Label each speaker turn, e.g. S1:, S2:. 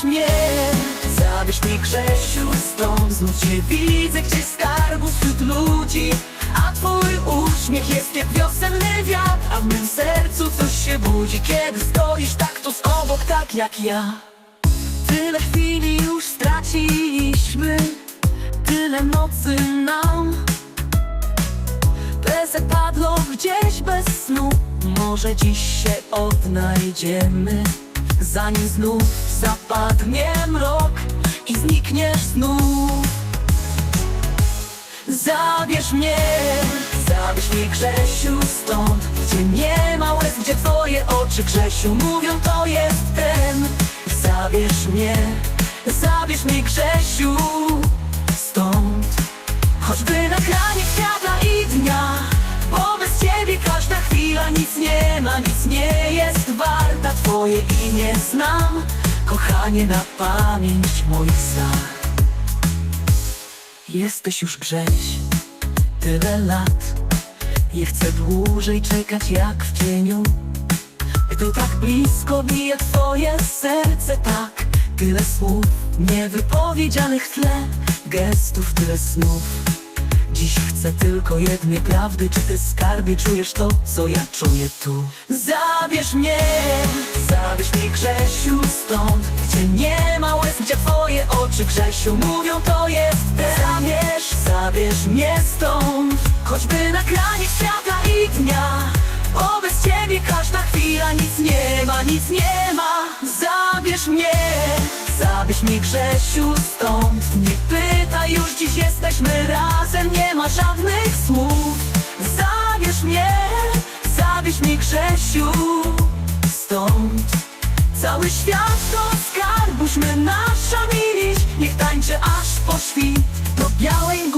S1: Zabierz mnie, zabierz mnie Grzesiu stąd Znów cię widzę gdzieś skarbu wśród ludzi. A twój uśmiech jest jak wiosenny wiatr A w mym sercu coś się budzi. Kiedy stoisz tak tu obok, tak jak ja Tyle chwili już straciliśmy Tyle nocy nam. Bezek padło gdzieś bez snu Może dziś się odnajdziemy Zanim znów zapadnie mrok I znikniesz znów. Zabierz mnie, zabierz mnie Grzesiu stąd Gdzie nie ma łez, gdzie twoje oczy Grzesiu mówią to jest ten. Zabierz mnie, zabierz mnie Grzesiu stąd. Choćby na granic świata i dnia Bo bez ciebie każda chwila nic nie ma Nic nie jest warta. Twoje imię znam Kochanie na pamięć moich snach Jesteś już Grześ Tyle lat. Nie chcę dłużej czekać jak w cieniu. Gdy tak blisko bije twoje serce tak Tyle słów niewypowiedzianych tle. Gestów tyle snów. Dziś chcę tylko jednej prawdy. Czy ty skarbie czujesz to, co ja czuję tu? Zabierz mnie, mnie Grzesiu stąd Gdzie nie ma łez, gdzie twoje oczy Grzesiu mówią to jest Zabierz, zabierz mnie stąd. Choćby na granic świata i dnia. Bo bez ciebie każda chwila nic nie ma, nic nie ma. Zabierz mnie, zabierz mnie Grzesiu stąd. Nie pytaj już, dziś jesteśmy razem Nie ma żadnych słów. Zabierz mnie, zabierz mnie Grzesiu Cały świat to skarb, nasza miłość Niech tańczy aż po świt. Do białej